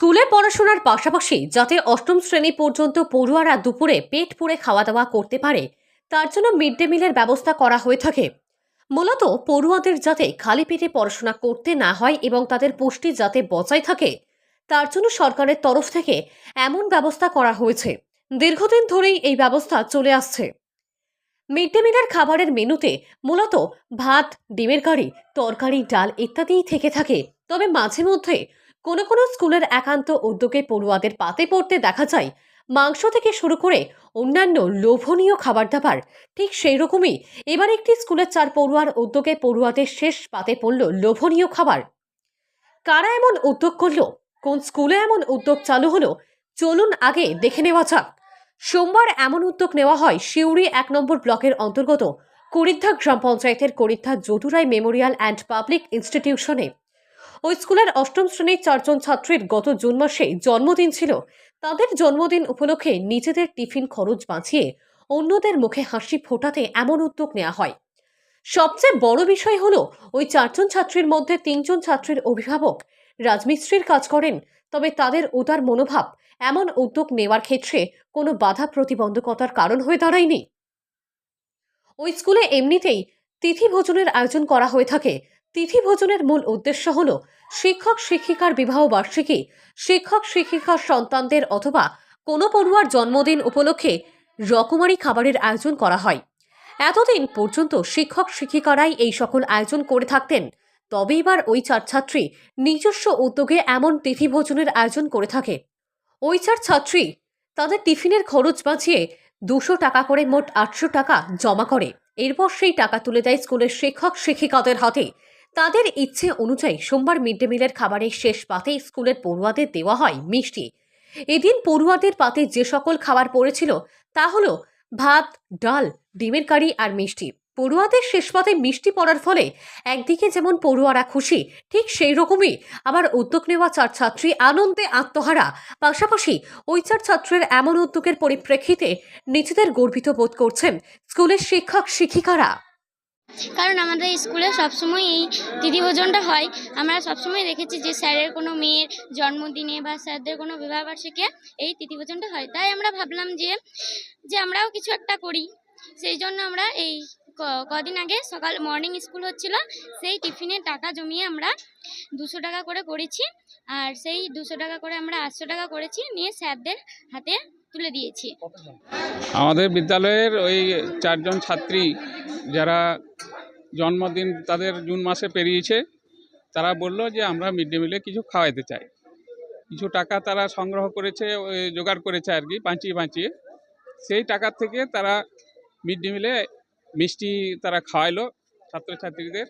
স্কুলে পড়াশোনার পাশাপাশি যাতে অষ্টম শ্রেণি পর্যন্ত পড়ুয়ারা দুপুরে পেট পুড়ে খাওয়া দাওয়া করতে পারে, তার জন্য মিড ডে মিলের ব্যবস্থা করা হয়ে থাকে। মূলত পড়ুয়াদের যাতে খালি পেটে পড়াশোনা করতে না হয় এবং তাদের পুষ্টি যাতে বজায় থাকে, তার জন্য সরকারের তরফ থেকে এমন ব্যবস্থা করা হয়েছে। দীর্ঘদিন ধরেই এই ব্যবস্থা চলে আসছে। মিড ডে মিলের খাবারের মেনুতে মূলত ভাত, ডিমের কারি, তরকারি, ডাল ইত্যাদিই থেকে থাকে। তবে মাঝে মধ্যে কোনো কোনো স্কুলের একান্ত উদ্যোগে পড়ুয়াদের পাতে পড়তে দেখা যায়, মাংস থেকে শুরু করে অন্যান্য লোভনীয় খাবার দাবার ঠিক সেই রকমই এবার একটি স্কুলের চার পড়ুয়ার উদ্যোগে পড়ুয়াদের শেষ পাতে পড়ল লোভনীয় খাবার। কারা এমন উদ্যোগ করল? কোন স্কুলে এমন উদ্যোগ চালু হলো? চলুন আগে দেখে নেওয়া যাক। সোমবার এমন উদ্যোগ নেওয়া হয় সিউড়ি এক নম্বর ব্লকের অন্তর্গত করিদ্ধা গ্রাম পঞ্চায়েতের Karidhya Jadurai memorial and public ইনস্টিটিউশনে। ওই স্কুলের অষ্টম শ্রেণির চারজন ছাত্রীর গত জুন মাসে জন্মদিন ছিল। তাদের জন্মদিন উপলক্ষে নিজেদের টিফিন খরচ বাঁচিয়ে অন্যদের মুখে হাসি ফোটাতে এমন উদ্যোগ নেওয়া হয়। সবচেয়ে বড় বিষয় হলো, ওই চারজন ছাত্রীর মধ্যে তিনজন ছাত্রীর অভিভাবক রাজমিস্ত্রির কাজ করেন, তবে তাদের উদার মনোভাব এমন উদ্যোগ নেওয়ার ক্ষেত্রে কোনো বাধা প্রতিবন্ধকতার কারণ হয়ে দাঁড়ায়নি। ওই স্কুলে এমনিতেই তিথি ভোজনের আয়োজন করা হয়ে থাকে তিথি ভোজনের মূল উদ্দেশ্য হল শিক্ষক শিক্ষিকার বিবাহ বার্ষিকী, শিক্ষক শিক্ষিকার সন্তানদের অথবা কোনো পড়ুয়ার জন্মদিন উপলক্ষে রকমারি খাবারের আয়োজন করা হয়। এতদিন পর্যন্ত শিক্ষক শিক্ষিকারাই এই সকল আয়োজন করে থাকতেন। তবে এবার ওই চার ছাত্রী নিজস্ব উদ্যোগে এমন তিথি ভোজনের আয়োজন করে থাকে। ওই চার ছাত্রী তাদের টিফিনের খরচ বাঁচিয়ে দুশো টাকা করে মোট আটশো টাকা জমা করে। এরপর সেই টাকা তুলে দেয় স্কুলের শিক্ষক শিক্ষিকাদের হাতে। তাদের ইচ্ছে অনুযায়ী সোমবার মিড ডে মিলের খাবারের শেষ পাতে স্কুলের পড়ুয়াদের দেওয়া হয় মিষ্টি। এদিন পড়ুয়াদের পাতে যে সকল খাবার পড়েছিল তা হলো ভাত, ডাল, ডিমের কারি আর মিষ্টি। পড়ুয়াদের শেষ পাতে মিষ্টি পড়ার ফলে একদিকে যেমন পড়ুয়ারা খুশি, ঠিক সেই রকমই আবার উদ্যোগ নেওয়া চার ছাত্রী আনন্দে আত্মহারা। পাশাপাশি ওই চার ছাত্রের এমন উদ্যোগের পরিপ্রেক্ষিতে নিজেদের গর্বিত বোধ করছেন স্কুলের শিক্ষক শিক্ষিকারা কারণ আমাদের স্কুলে সবসময় এই দিদিভোজনটা হয়। আমরা সবসময় দেখেছি যে স্যারের কোনো মেয়ের জন্মদিনে বা স্যারদের কোনো বিবাহবার্ষিকে এই তিথিভোজনটা হয়। তাই আমরা ভাবলাম যে যে আমরাও কিছু একটা করি। সেই জন্য আমরা এই কদিন আগে সকাল মর্নিং স্কুল হচ্ছিল, সেই টিফিনের টাকা জমিয়ে আমরা দুশো টাকা করে করেছি। আর সেই দুশো টাকা করে আমরা আটশো টাকা করেছি। নিয়ে স্যারদের হাতে তুলে দিয়েছি। আমাদের বিদ্যালয়ের ওই চারজন ছাত্রী যারা জন্মদিন তাদের জুন মাসে পেরিয়েছে, তারা বলল যে আমরা মিড ডে মিলে কিছু খাওয়াইতে চাই। কিছু টাকা তারা সংগ্রহ করেছে, ওই জোগাড় করেছে আর কি বাঁচিয়ে বাঁচিয়ে সেই টাকার থেকে তারা মিড ডে মিলে মিষ্টি তারা খাওয়াইলো ছাত্রছাত্রীদের।